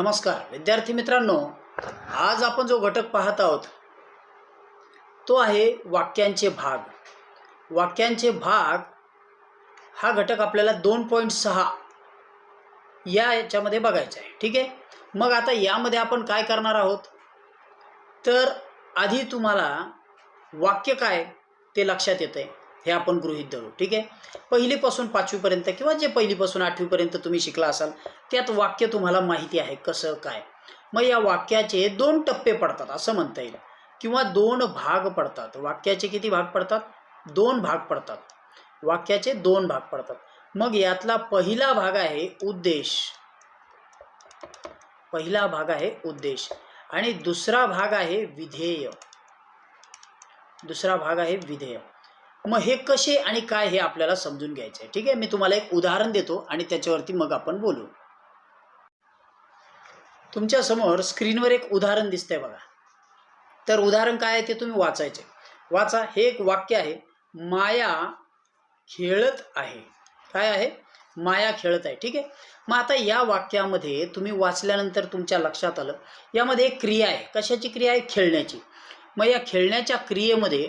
नमस्कार विद्यार्थी मित्रांनो आज आपण जो घटक पाहत आहोत तो आहे वाक्यांचे भाग. वाक्यांचे भाग हा घटक आपल्याला दोन पॉईंट सहा या याच्यामध्ये बघायचा आहे. ठीक आहे? मग आता यामध्ये आपण काय करणार आहोत? तर आधी तुम्हाला वाक्य काय ते लक्षात येतं आहे हे आपण गृहीत धरू ठीक आहे? पहिलीपासून पाचवीपर्यंत किंवा जे पहिलीपासून आठवीपर्यंत तुम्ही शिकला असाल त्यात वाक्य तुम्हाला माहिती आहे कसं काय? मग या वाक्याचे दोन टप्पे पडतात असं म्हणता येईल. किंवा दोन भाग पडतात. वाक्याचे किती भाग पडतात? दोन भाग पडतात. वाक्याचे दोन भाग पडतात. मग यातला पहिला भाग आहे उद्देश. पहिला भाग आहे उद्देश. आणि दुसरा भाग आहे विधेय. दुसरा भाग आहे विधेय. मग हे कसे आणि काय हे आपल्याला समजून घ्यायचं आहे ठीक आहे? मी तुम्हाला एक उदाहरण देतो आणि त्याच्यावरती मग आपण बोलू. तुमच्यासमोर स्क्रीनवर एक उदाहरण दिसतंय बघा. तर उदाहरण काय आहे ते तुम्ही वाचायचे. वाचा. हे एक वाक्य आहे. माया खेळत आहे. काय आहे? माया खेळत आहे. ठीक आहे? मग आता या वाक्यामध्ये तुम्ही वाचल्यानंतर तुमच्या लक्षात आलं. यामध्ये एक क्रिया आहे. कशाची क्रिया आहे? खेळण्याची. मग या खेळण्याच्या क्रियेमध्ये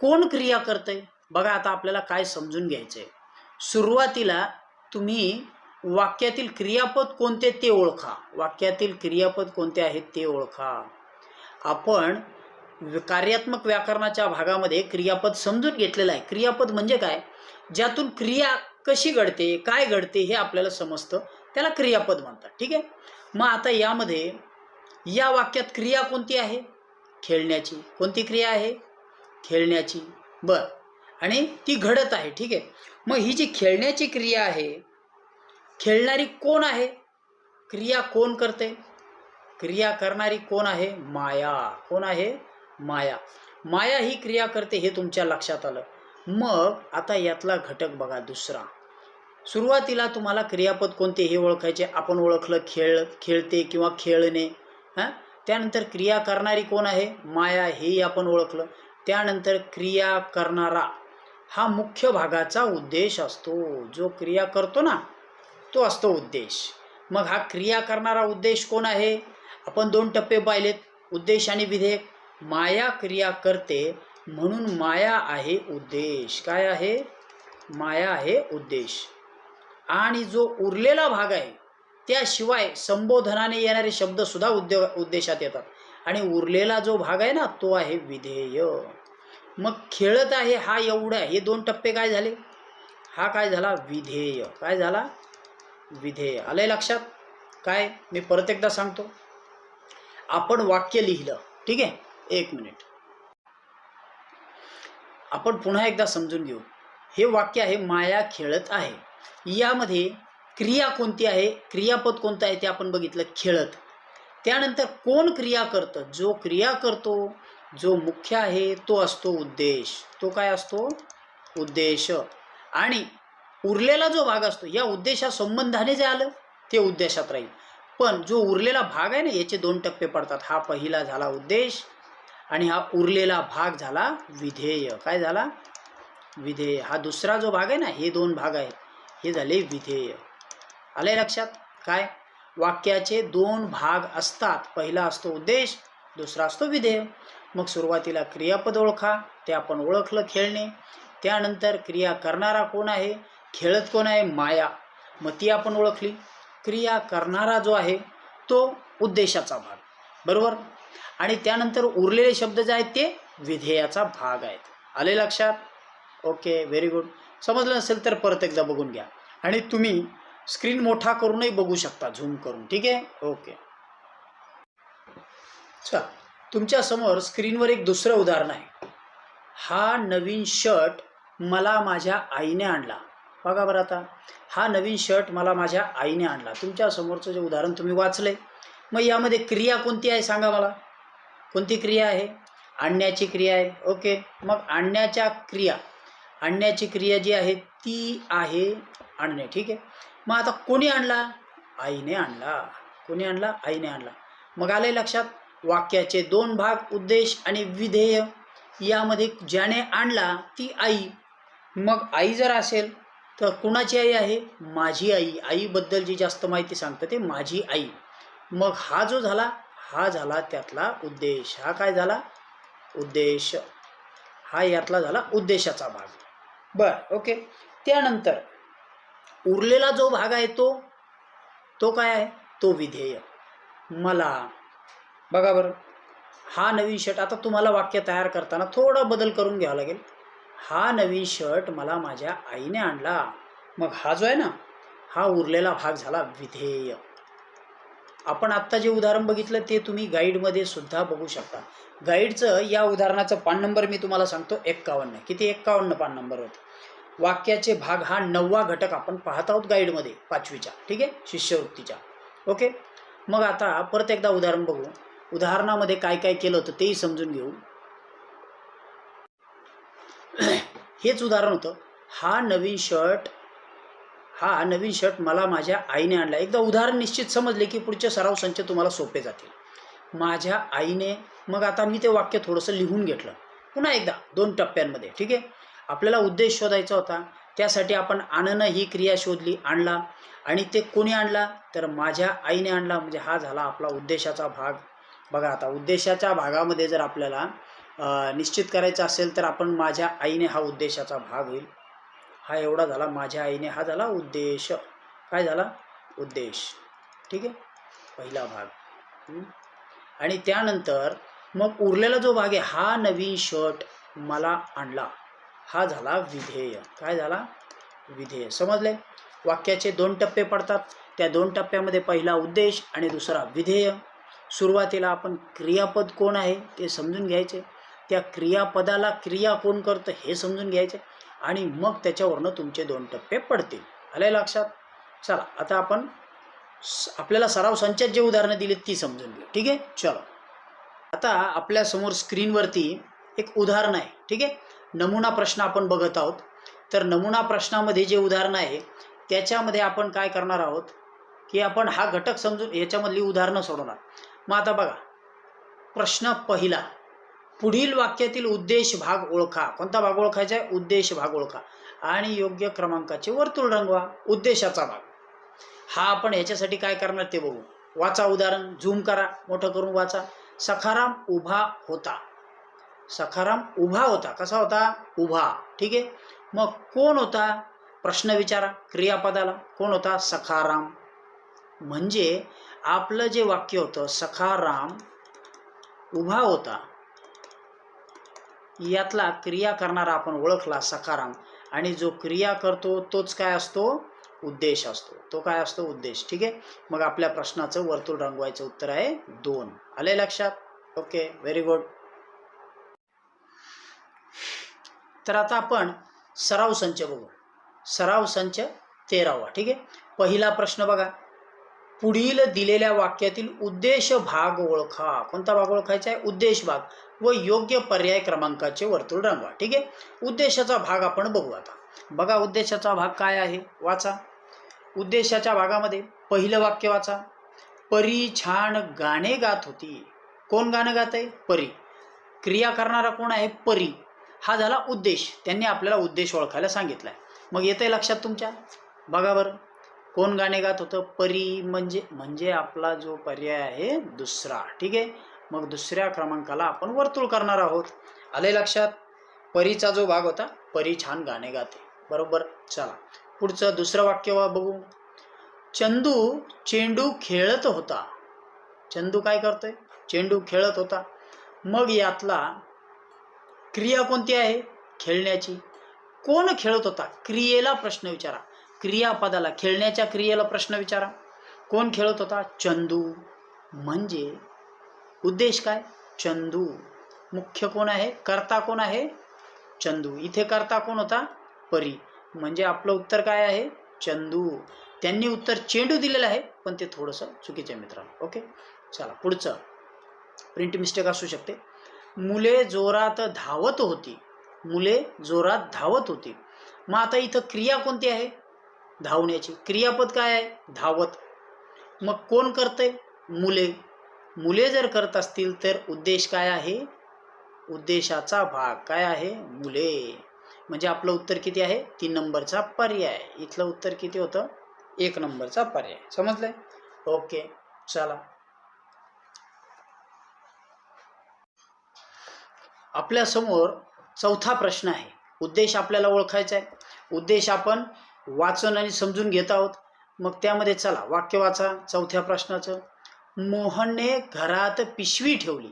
कोण क्रिया करतंय? बघा आता आपल्याला काय समजून घ्यायचं आहे सुरुवातीला तुम्ही वाक्यातील क्रियापद कोणते ते ओळखा. वाक्यातील क्रियापद कोणते आहेत ते ओळखा. आपण कार्यात्मक व्याकरणाच्या भागामध्ये क्रियापद समजून घेतलेलं आहे. क्रियापद म्हणजे काय? ज्यातून क्रिया कशी घडते काय घडते हे आपल्याला समजतं. त्याला क्रियापद म्हणतात. ठीक आहे? मग आता यामध्ये या वाक्यात क्रिया कोणती आहे? खेळण्याची. कोणती क्रिया आहे? खेळण्याची. बर. आणि ती घडत आहे ठीक आहे. मग ही जी खेळण्याची क्रिया आहे खेळणारी कोण आहे? क्रिया कोण करते? क्रिया करणारी कोण आहे? माया. कोण आहे? माया. माया ही क्रिया करते हे तुमच्या लक्षात आलं. मग आता यातला घटक बघा दुसरा. सुरुवातीला तुम्हाला क्रियापद कोणते हे ओळखायचे? आपण ओळखलं खेळ खेळते किंवा खेळणे. हां? त्यानंतर क्रिया करणारी कोण आहे? माया हेही आपण ओळखलं. त्यानंतर क्रिया करणारा हा मुख्य भागाचा उद्देश असतो. जो क्रिया करतो ना तो असतो उद्देश. मग हा क्रिया करणारा उद्देश कोण आहे? आपण दोन टप्पे पाहिलेत. उद्देश आणि विधेयक. माया क्रिया करते म्हणून माया आहे उद्देश. काय आहे? माया आहे उद्देश. आणि जो उरलेला भाग आहे त्याशिवाय संबोधनाने येणारे शब्दसुद्धा उद्योग उद्देशात येतात. आणि उरलेला जो भाग आहे ना तो आहे विधेय. मग खेळत आहे हा एवढा. हे दोन टप्पे काय झाले? हा काय झाला? विधेय. काय झाला? विधेय. आलंय लक्षात? काय? मी परत एकदा सांगतो. आपण वाक्य लिहिलं. ठीक आहे? एक मिनिट. आपण पुन्हा एकदा समजून घेऊ. हे वाक्य आहे माया खेळत आहे. यामध्ये क्रिया कोणती आहे? क्रियापद कोणतं आहे ते आपण बघितलं? खेळत. त्यानंतर कोण क्रिया करतं? जो क्रिया करतो जो मुख्य आहे तो असतो उद्देश. तो काय असतो? उद्देश. आणि उरलेला जो भाग असतो या उद्देशा संबंधाने जे आलं ते उद्देशात राहील. पण जो उरलेला भाग आहे ना याचे दोन टप्पे पडतात. हा पहिला झाला उद्देश आणि हा उरलेला भाग झाला विधेय. काय झाला? विधेय. हा दुसरा जो भाग आहे ना हे दोन भाग आहेत. हे झाले विधेय. आलंय लक्षात? काय? वाक्याचे दोन भाग असतात. पहिला असतो उद्देश दुसरा असतो विधेय. मग सुरुवातीला क्रियापद ओळखा ते आपण ओळखलं खेळणे. त्यानंतर क्रिया करणारा कोण आहे? खेळत कोण आहे? माया. मग ती आपण ओळखली. क्रिया करणारा जो आहे तो उद्देशाचा भाग. बरोबर? आणि त्यानंतर उरलेले शब्द जे आहेत ते विधेयाचा भाग आहेत. आले लक्षात? Okay very good. समजलं नसेल तर परत एकदा बघून घ्या. आणि तुम्ही स्क्रीन मोठा करूनही बघू शकता झूम करून. ठीक आहे? ओके. चला तुमच्यासमोर स्क्रीनवर एक दुसरं उदाहरण आहे. हा नवीन शर्ट मला माझ्या आईने आणला. बघा बरं आता. हा नवीन शर्ट मला माझ्या आईने आणला. तुमच्यासमोरचं जे उदाहरण तुम्ही वाचले मग यामध्ये क्रिया कोणती आहे सांगा मला. कोणती क्रिया आहे? आणण्याची क्रिया आहे. ओके. मग आणण्याच्या क्रिया. आणण्याची क्रिया जी आहे ती आहे आणणे. ठीक आहे? मग आता कोणी आणला? आईने आणला. कोणी आणला? आईने आणला. मग आले लक्षात? वाक्याचे दोन भाग उद्देश आणि विधेय यामध्ये ज्याने आणला ती आई. मग आई जर असेल तर कुणाची आई आहे? माझी आई. आईबद्दल जी जास्त माहिती सांगतं ते माझी आई. मग हा जो झाला हा झाला त्यातला उद्देश. हा काय झाला? उद्देश. हा यातला झाला उद्देशाचा भाग. बर ओके. त्यानंतर उरलेला जो भाग आहे तो तो काय आहे? तो विधेय. मला बघा बरं. हा नवीन शर्ट आता तुम्हाला वाक्य तयार करताना थोडा बदल करून घ्यावा लागेल. हा नवीन शर्ट मला माझ्या आईने आणला. मग हा जो आहे ना हा उरलेला भाग झाला विधेय. आपण आत्ता जे उदाहरण बघितलं ते तुम्ही गाईडमध्ये सुद्धा बघू शकता. गाईडचं या उदाहरणाचं पान नंबर मी तुम्हाला सांगतो एक्कावन्न. किती? एक्कावन्न पान नंबर होते. वाक्याचे भाग हा नववा घटक आपण पाहत आहोत गाईडमध्ये पाचवीच्या. ठीक आहे? शिष्यवृत्तीच्या. ओके? मग आता परत एकदा उदाहरण बघू. उदाहरणामध्ये काय काय केलं होतं तेही समजून घेऊ. हेच उदाहरण होतं. हा नवीन शर्ट हा नवीन शर्ट मला माझ्या आईने आणला. एकदा उदाहरण निश्चित समजले की पुढचे सराव संच तुम्हाला सोपे जातील. माझ्या आईने मग आता मी ते वाक्य थोडंसं लिहून घेतलं. पुन्हा एकदा दोन टप्प्यांमध्ये ठीक आहे? आपल्याला उद्देश शोधायचा होता. त्यासाठी आपण आणणं ही क्रिया शोधली आणला. आणि ते कोणी आणला? तर माझ्या आईने आणला. म्हणजे हा झाला आपला उद्देशाचा भाग. बघा आता उद्देशाच्या भागामध्ये जर आपल्याला निश्चित करायचं असेल तर आपण माझ्या आईने हा उद्देशाचा भाग होईल. हा एवढा झाला माझ्या आईने हा झाला उद्देश. काय झाला? उद्देश. ठीक आहे? पहिला भाग. आणि त्यानंतर मग उरलेला जो भाग आहे हा नवीन शर्ट मला आणला. हा झाला विधेय. काय झाला? विधेय. समजले? वाक्याचे दोन टप्पे पडतात. त्या दोन टप्प्यामध्ये पहिला उद्देश आणि दुसरा विधेय. सुरुवातीला आपण क्रियापद कोण आहे ते समजून घ्यायचे. त्या क्रियापदाला क्रिया कोण करतं हे समजून घ्यायचे आणि मग त्याच्यावरनं तुमचे दोन टप्पे पडतील. आले लक्षात? चला आता आपण स- आपल्याला सराव संचात जे उदाहरणं दिलीत ती समजून घेऊ. ठीक आहे? चलो. आता आपल्यासमोर स्क्रीनवरती एक उदाहरण आहे. ठीक आहे? नमुना प्रश्न आपण बघत आहोत. तर नमुना प्रश्नामध्ये जे उदाहरण आहे त्याच्यामध्ये आपण काय करणार आहोत? की आपण हा घटक समजून याच्यामधली उदाहरणं सोडवणार. मग आता बघा. प्रश्न पहिला. पुढील वाक्यातील उद्देश भाग ओळखा. कोणता भाग ओळखायचा आहे? उद्देश भाग ओळखा. आणि योग्य क्रमांकाचे वर्तुळ रंगवा. उद्देशाचा भाग. हा आपण ह्याच्यासाठी काय करणार ते बघू. वाचा उदाहरण. झूम करा. मोठं करून वाचा. सखाराम उभा होता. सखाराम उभा होता. कसा होता? उभा. ठीक आहे? मग कोण होता? प्रश्न विचारा. क्रियापदाला. कोण होता? सखाराम. म्हणजे आपलं जे वाक्य होतं सखाराम उभा होता. यातला क्रिया करणारा आपण ओळखला सखाराम. आणि जो क्रिया करतो तोच काय असतो? उद्देश असतो. तो काय असतो? उद्देश. ठीक आहे? मग आपल्या प्रश्नाचं वर्तुळ रंगवायचं उत्तर आहे दोन. आले लक्षात? ओके व्हेरी गुड तर आता आपण सराव संच बघू. सराव संच तेरावा. ठीक आहे? पहिला प्रश्न बघा. पुढील दिलेल्या वाक्यातील उद्देश भाग ओळखा. कोणता भाग ओळखायचा आहे? उद्देश भाग व योग्य पर्याय क्रमांकाचे वर्तुळ रंगवा. ठीक आहे? उद्देशाचा भाग आपण बघू आता. बघा उद्देशाचा भाग काय आहे? वाचा. उद्देशाच्या भागामध्ये पहिलं वाक्य वाचा. परी छान गाणे गात होती. कोण गाणं गात आहे? परी. क्रिया करणारा कोण आहे? परी. हा झाला उद्देश. त्यांनी आपल्याला उद्देश ओळखायला सांगितला आहे मग येतंय लक्षात तुमच्या? बघा बरं. कोण गाणे गात होतं? परी म्हणजे म्हणजे आपला जो पर्याय आहे दुसरा. ठीक आहे? मग दुसऱ्या क्रमांकाला आपण वर्तुळ करणार आहोत. आले लक्षात? परीचा जो भाग होता परी छान गाणे गाते. बरोबर? चला. पुढचं दुसरं वाक्य वा बघू. चंदू चेंडू खेळत होता. चंदू काय करतोय? चेंडू खेळत होता. मग यातला क्रिया कोणती आहे? खेळण्याची. कोण खेळत होता? क्रियेला प्रश्न विचारा. क्रियापदाला खेळण्याच्या क्रियेला प्रश्न विचारा. कोण खेळत होता? चंदू. म्हणजे उद्देश काय? चंदू. मुख्य कोण आहे? कर्ता कोण आहे? चंदू. इथे कर्ता कोण होता? परी. म्हणजे आपलं उत्तर काय आहे? चंदू. त्यांनी उत्तर चेंडू दिलेलं आहे पण ते थोडंसं चुकीचं आहे मित्रांनो. ओके? चला पुढचं. प्रिंट मिस्टेक असू शकते. मुले जोरात धावत होती. मुले जोरात धावत होती. मग आता इथं क्रिया कोणती आहे? धावण्याची क्रियापद काय आहे? धावत. मग कोण करते मुले. मुले जर करत असतील तर उद्देश काय आहे? उद्देशाचा भाग. काय आहे? मुले. म्हणजे आपलं उत्तर किती आहे? तीन नंबरचा पर्याय. इथलं उत्तर किती होतं? एक नंबरचा पर्याय. समजलंय? ओके. चला. आपल्यासमोर चौथा प्रश्न आहे. उद्देश आपल्याला ओळखायचा आहे. उद्देश आपण वाचन आणि समजून घेत आहोत. मग त्यामध्ये चला वाक्य वाचा चौथ्या प्रश्नाचं. मोहनने घरात पिशवी ठेवली.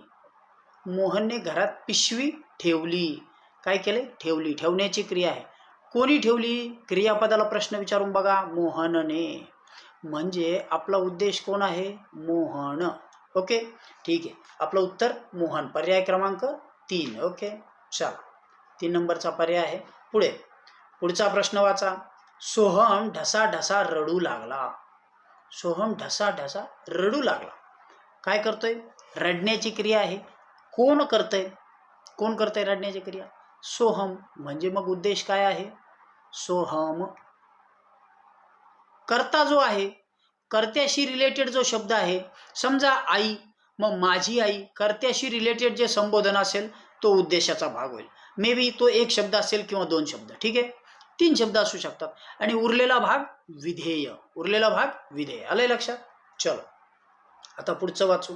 मोहनने घरात पिशवी ठेवली. काय केले? ठेवली. ठेवण्याची क्रिया आहे. कोणी ठेवली? क्रियापदाला प्रश्न विचारून बघा. मोहनने. म्हणजे आपला उद्देश कोण आहे? मोहन. ओके? ठीक आहे. आपलं उत्तर मोहन. पर्याय क्रमांक तीन. ओके? चला. तीन नंबरचा पर्याय आहे. पुढे. पुढचा प्रश्न वाचा. सोहम ढसा ढसा रडू लागला. सोहम ढसा ढसा रडू लागला. काय करतोय? रडण्याची क्रिया आहे. कोण करतंय? कोण करतंय रडण्याची क्रिया? सोहम. म्हणजे मग उद्देश काय आहे? सोहम करता जो आहे कर्त्याशी रिलेटेड जो शब्द आहे समजा आई मग माझी आई कर्त्याशी रिलेटेड जे संबोधन असेल तो उद्देशाचा भाग होईल. मे बी तो एक शब्द असेल किंवा दोन शब्द. ठीक आहे? तीन शब्द असू शकतात. आणि उरलेला भाग विधेय. उरलेला भाग विधेय. आलंय लक्षात? चलो. आता पुढचं वाचू.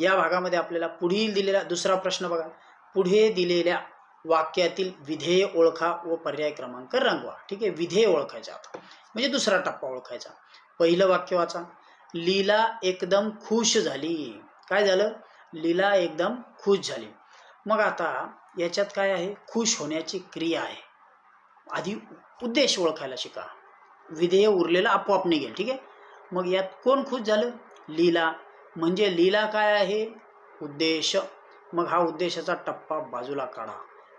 या भागामध्ये आपल्याला पुढील दिलेला दुसरा प्रश्न बघा. पुढे दिलेल्या वाक्यातील विधेय ओळखा व पर्याय क्रमांक रंगवा. ठीक आहे? विधेय ओळखायचा आता. म्हणजे दुसरा टप्पा ओळखायचा. पहिलं वाक्य वाचा. लीला एकदम खुश झाली. काय झालं? लीला एकदम खुश झाली. मग आता याच्यात काय आहे? खुश होण्याची क्रिया आहे. आधी उद्देश ओळखायला शिका. विधेय उरलेलं आपोआप निघेल ठीक आहे? मग यात कोण खुश झालं? लीला. म्हणजे लीला काय आहे? उद्देश. मग हा उद्देशाचा टप्पा बाजूला काढा.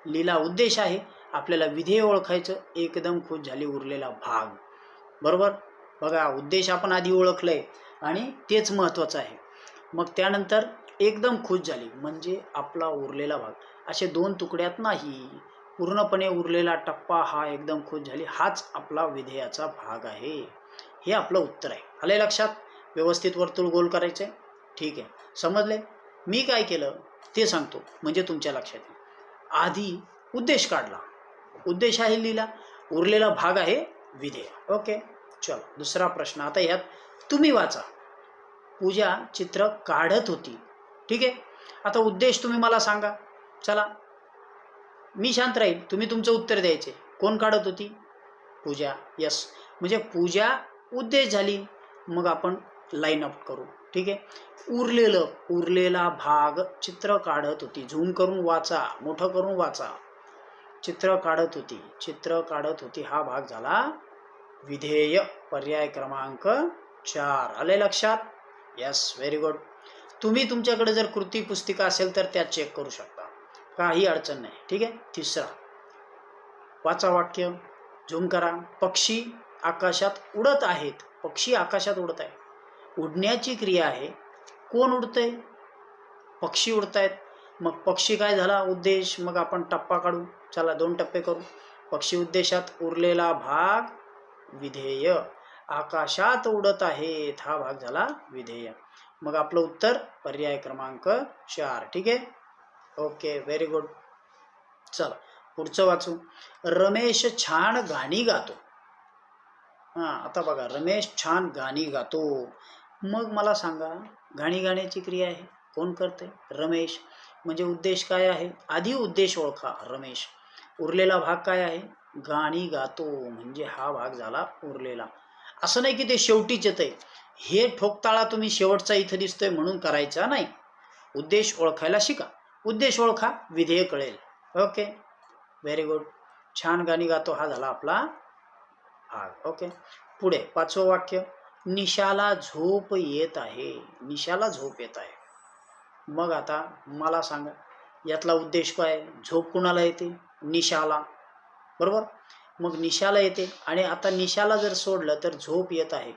लीला उद्देश आहे. आपल्याला विधेय ओळखायचं. एकदम खुश झाली उरलेला भाग. बरोबर? बघा उद्देश आपण आधी ओळखलंय आणि तेच महत्त्वाचं आहे. मग त्यानंतर एकदम खुश झाली. म्हणजे आपला उरलेला भाग. असे दोन तुकड्यात नाही. पूर्णपणे उरलेला टप्पा हा एकदम खुश झाली. हाच आपला विधेयाचा भाग आहे. हे आपलं उत्तर आहे. आले लक्षात? व्यवस्थित वर्तुळ गोल करायचं आहे ठीक आहे. समजले? मी काय केलं? ते सांगतो. म्हणजे तुमच्या लक्षात येईल. आधी उद्देश काढला. उद्देश आहे लिहिला. उरलेला भाग आहे विधेय. ओके? चल दुसरा प्रश्न. आता ह्यात तुम्ही वाचा. पूजा चित्र काढत होती. ठीक आहे? आता उद्देश तुम्ही मला सांगा. चला. मी शांत राहील. तुम्ही तुमचं उत्तर द्यायचे. कोण काढत होती? पूजा. यस म्हणजे पूजा उद्देश झाली. मग आपण लाईन अप करू. ठीक आहे? उरलेलं उरलेला भाग चित्र काढत होती. झूम करून वाचा. मोठं करून वाचा. चित्र काढत होती. चित्र काढत होती. हा भाग झाला विधेय पर्याय क्रमांक चार. आले लक्षात? यस व्हेरी गुड तुम्ही तुमच्याकडे जर कृती पुस्तिका असेल तर त्यात चेक करू शकता. काही अडचण नाही. ठीक आहे? तिसरा. वाचा वाक्य झूम करा. पक्षी आकाशात उडत आहेत. पक्षी आकाशात उडत आहे उडण्याची क्रिया आहे कोण उडतंय? पक्षी उडत आहेत मग पक्षी काय झाला उद्देश? मग आपण टप्पा काढू. चला दोन टप्पे करू. पक्षी उद्देशात उरलेला भाग विधेय. आकाशात उडत आहेत. हा भाग झाला विधेय. मग आपलं उत्तर पर्याय क्रमांक चार. ठीक आहे? ओके व्हेरी गुड चला पुढचं वाचू. रमेश छान गाणी गातो. हां आता बघा रमेश छान गाणी गातो. मग मला सांगा गाणी गाण्याची क्रिया आहे? कोण करते रमेश. म्हणजे उद्देश काय आहे? आधी उद्देश ओळखा रमेश. उरलेला भाग काय आहे? गाणी गातो. म्हणजे हा भाग झाला उरलेला. असं नाही की ते शेवटीच येते हे ठोकताळा तुम्ही शेवटचा इथं दिसतोय म्हणून करायचा नाही. उद्देश ओळखायला शिका. उद्देश ओळखा विधेय कळेल. ओके व्हेरी गुड छान गाणी गातो हा झाला आपला भाग. ओके पुढे पाचवं वाक्य. निशाला झोप येत आहे. निशाला झोप येत आहे. मग आता मला सांगा यातला उद्देश काय? झोप कुणाला येते? निशाला. बरोबर? मग निशाला येते. आणि आता निशाला जर सोडलं तर झोप येत आहे.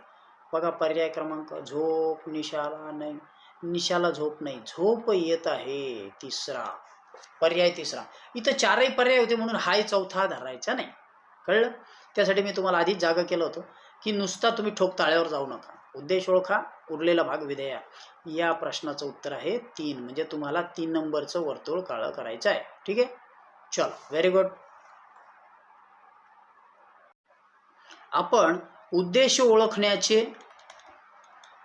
बघा पर्याय क्रमांक झोप निशाला नाही. निशाला झोप नाही. झोप येत आहे तिसरा. पर्याय तिसरा. इथं चारही पर्याय होते म्हणून हाय चौथा धरायचा नाही. कळलं? त्यासाठी मी तुम्हाला आधीच जागा केलं होतं की नुसता तुम्ही ठोक ताळ्यावर जाऊ नका. उद्देश ओळखा उरलेला भाग विधेया. या प्रश्नाचं उत्तर आहे तीन. म्हणजे तुम्हाला तीन नंबरचं वर्तुळ काळं करायचं आहे. ठीक आहे? चल. व्हेरी गुड आपण उद्देश ओळखण्याचे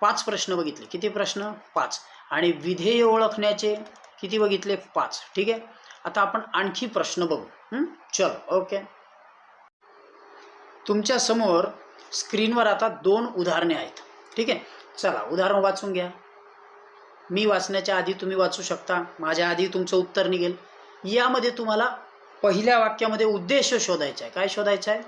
पाच प्रश्न बघितले. किती प्रश्न? पाच. आणि विधेय ओळखण्याचे किती बघितले? पाच. ठीक आहे? आता आपण आणखी प्रश्न बघू. चल चलो. ओके. तुमच्यासमोर स्क्रीनवर आता दोन उदाहरणे आहेत. ठीक आहे? चला उदाहरण वाचून घ्या. मी वाचण्याच्या आधी तुम्ही वाचू शकता. माझ्या आधी तुमचं उत्तर निघेल. यामध्ये तुम्हाला पहिल्या वाक्यामध्ये उद्देश शोधायचा आहे. काय शोधायचा आहे?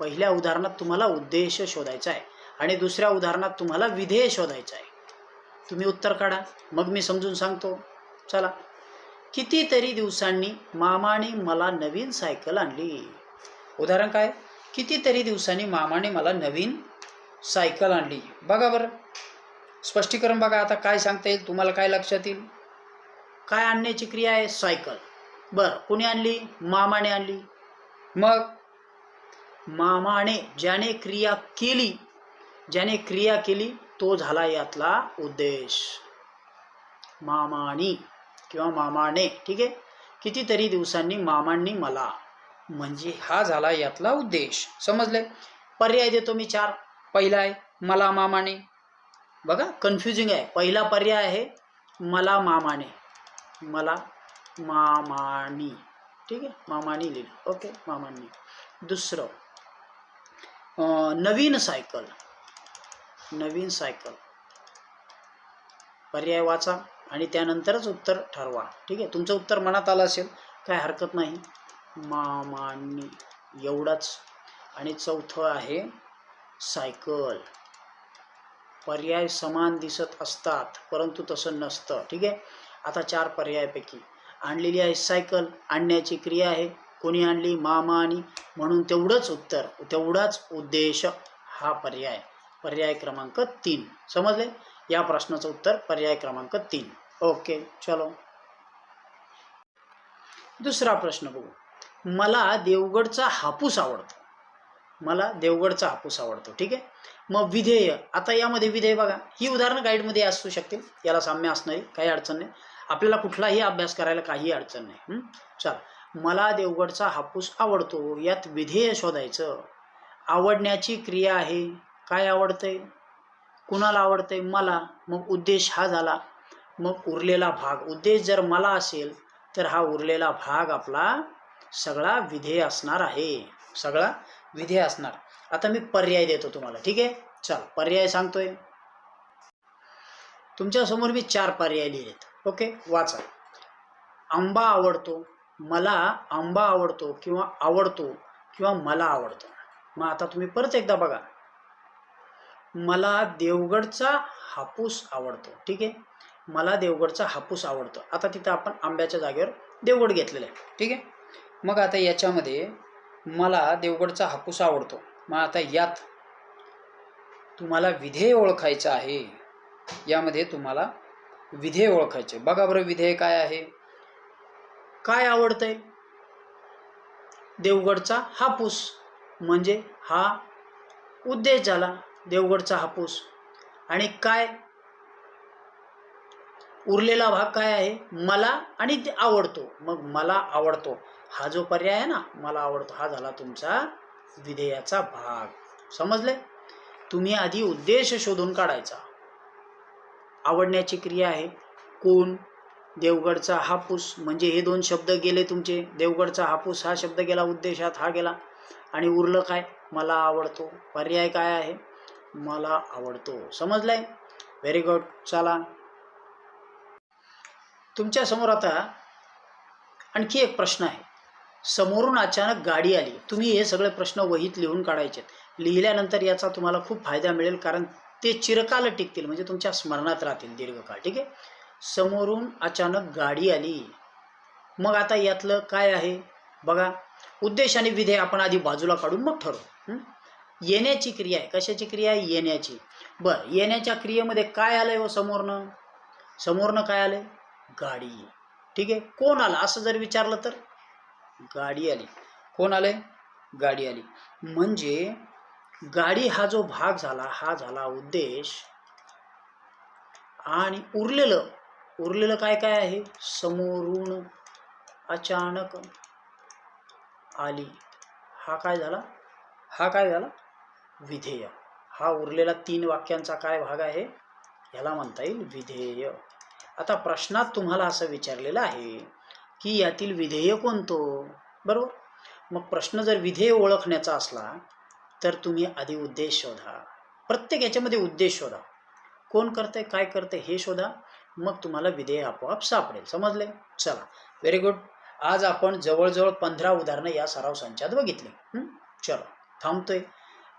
पहिल्या उदाहरणात तुम्हाला उद्देश शोधायचा आहे. आणि दुसऱ्या उदाहरणात तुम्हाला विधेय शोधायचं आहे. तुम्ही उत्तर काढा. मग मी समजून सांगतो. चला. कितीतरी दिवसांनी मामाने मला नवीन सायकल आणली. उदाहरण काय? कितीतरी दिवसांनी मामाने मला नवीन सायकल आणली. बघा बरं. स्पष्टीकरण बघा. आता काय सांगता येईल? तुम्हाला काय लक्षात येईल? काय आणण्याची क्रिया आहे? सायकल. बरं. कुणी आणली? मामाने आणली. मग? मामाने ज्याने क्रिया केली ज्याने क्रिया केली तो झाला यातला उद्देश. मामानी किंवा मामाने ठीक आहे? कितीतरी दिवसांनी मामांनी मला म्हणजे हा झाला यातला उद्देश. समजले पर्याय देतो मी चार. पहिला आहे मला मामाने. बघा कन्फ्युजिंग आहे. पहिला पर्याय आहे मला मामाने. मला मामानी. ठीक आहे? मामानी लिहिलं. ओके मामांनी. दुसरं नवीन सायकल नवीन सायकल पर्याय वाचा आणि त्यानंतरच उत्तर ठरवा. ठीक आहे? तुमचं उत्तर मनात आलं असेल काय हरकत नाही. मामानी एवढाच. आणि चौथं आहे सायकल पर्याय समान दिसत असतात परंतु तसं नसतं. ठीक आहे? आता चार पर्यायापैकी. आणलेली आहे सायकल आणण्याची क्रिया आहे. कोणी आणली? मामा आणि. म्हणून तेवढंच उत्तर तेवढाच उद्देश हा पर्याय. पर्याय क्रमांक तीन. समजले? या प्रश्नाचं उत्तर पर्याय क्रमांक तीन. ओके चलो. दुसरा प्रश्न बघू. मला देवगडचा हापूस आवडतो. मला देवगडचा हापूस आवडतो ठीक आहे? मग विधेय आता यामध्ये विधेय बघा. ही उदाहरणं गाईडमध्ये असू शकतील. याला साम्य असणारी काही अडचण नाही. आपल्याला कुठलाही अभ्यास करायला काही अडचण नाही. चल. मला देवगडचा हापूस आवडतो. यात विधेय शोधायचं. आवडण्याची क्रिया आहे. काय आवडतंय? कुणाला आवडतंय? मला. मग उद्देश हा झाला. मग उरलेला भाग. उद्देश जर मला असेल तर हा उरलेला भाग आपला सगळा विधेय असणार आहे. सगळा विधेय असणार. आता मी पर्याय देतो तुम्हाला. ठीक आहे? चल पर्याय सांगतोय. तुमच्यासमोर मी चार पर्याय लिहिलेत. ओके? वाचा. आंबा आवडतो. मला आंबा आवडतो किंवा आवडतो किंवा मला आवडतो. मग आता तुम्ही परत एकदा बघा. मला देवगडचा हापूस आवडतो. ठीक आहे? मला देवगडचा हापूस आवडतो. आता तिथं आपण आंब्याच्या जागेवर देवगड घेतलेलं आहे. ठीक आहे? मग आता याच्यामध्ये मला देवगडचा हापूस आवडतो. मग आता यात तुम्हाला विधेय ओळखायचं आहे. यामध्ये तुम्हाला विधेय ओळखायचे बघा बरं विधेय काय आहे. काय आवडतंय? देवगडचा हापूस. म्हणजे हा उद्देश झाला. देवगडचा हापूस. आणि काय? उरलेला भाग काय आहे? मला आणि ते आवडतो. मग मला आवडतो. हा जो पर्याय आहे ना मला आवडतो. हा झाला तुमचा विधेयाचा भाग. समजले? तुम्ही आधी उद्देश शोधून काढायचा. आवडण्याची क्रिया आहे. कोण? देवगडचा हापूस. म्हणजे हे दोन शब्द गेले तुमचे. देवगडचा हापूस हा शब्द गेला उद्देशात हा गेला. आणि उरलं काय? मला आवडतो. पर्याय काय आहे? मला आवडतो. समजलंय? व्हेरी गुड चला. तुमच्यासमोर आता आणखी एक प्रश्न आहे. समोरून अचानक गाडी आली. तुम्ही हे सगळे प्रश्न वहीत लिहून काढायचे लिहिल्यानंतर याचा तुम्हाला खूप फायदा मिळेल कारण ते चिरकाल टिकतील म्हणजे तुमच्या स्मरणात राहतील दीर्घकाळ. ठीक आहे? समोरून अचानक गाडी आली. मग आता यातलं काय आहे? बघा. उद्देश आणि विधेय आपण आधी बाजूला काढून मग ठरवू. येण्याची क्रिया आहे. कशाची क्रिया आहे? येण्याची. बरं येण्याच्या क्रियेमध्ये काय आलंय व समोरनं? समोरनं काय आलंय? गाडी. ठीक आहे? कोण आलं? असं जर विचारलं तर? गाडी आली. कोण आलंय? गाडी आली. म्हणजे गाडी हा जो भाग झाला हा झाला उद्देश आणि उरलेलं. उरलेलं काय काय आहे? समोरून अचानक आली. हा काय झाला? हा काय झाला? विधेय. हा उरलेला तीन वाक्यांचा काय भाग आहे? याला म्हणता येईल विधेय. आता प्रश्नात तुम्हाला असं विचारलेलं आहे की यातील विधेय कोणतो? बरोबर? मग प्रश्न जर विधेय ओळखण्याचा असला तर तुम्ही आधी उद्देश शोधा. प्रत्येक याच्यामध्ये उद्देश शोधा. कोण करते काय करते हे शोधा. मग तुम्हाला विधेय आपोआप सापडेल. समजले? चला. व्हेरी गुड आज आपण जवळजवळ पंधरा उदाहरणं या सराव संचात बघितली चलो. थांबतोय.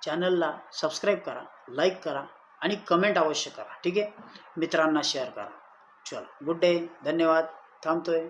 चॅनलला सबस्क्राईब करा लाईक करा आणि कमेंट अवश्य करा ठीक आहे? मित्रांना शेअर करा. चल गुड डे धन्यवाद. थांबतोय.